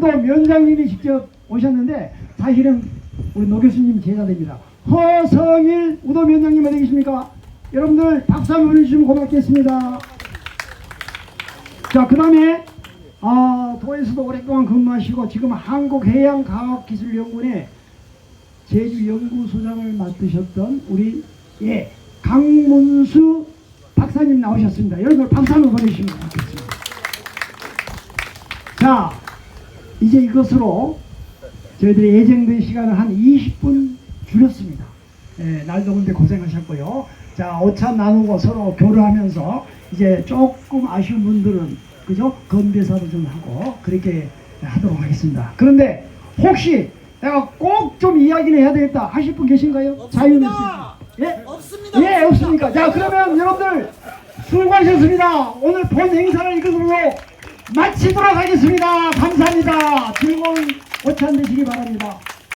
또 면장님이 직접 오셨는데 사실은 우리 노 교수님 제자입니다. 허성일 우도 면장님 어디 계십니까? 여러분들 박수 한번 보내주시면 고맙겠습니다. 자, 그 다음에 아, 도에서도 오랫동안 근무하시고 지금 한국해양과학기술연구원의 제주연구소장을 맡으셨던 우리 예 강문수 박사님 나오셨습니다. 여러분들 박수 한번 보내주시면 고맙겠습니다. 자, 이제 이것으로 저희들이 예정된 시간을 한 20분 줄였습니다. 예, 날 더운데 고생하셨고요. 자, 오차 나누고 서로 교류하면서 이제 조금 아쉬운 분들은 그죠? 건배사도 좀 하고 그렇게 하도록 하겠습니다. 그런데 혹시 내가 꼭 좀 이야기를 해야 되겠다 하실 분 계신가요? 자유는 있습니다. 예? 없습니다. 예, 없습니까? 자, 그러면 여러분들 수고하셨습니다. 오늘 본 행사를 이것으로 마치도록 하겠습니다. 감사합니다. 즐거운 오찬 되시기 바랍니다.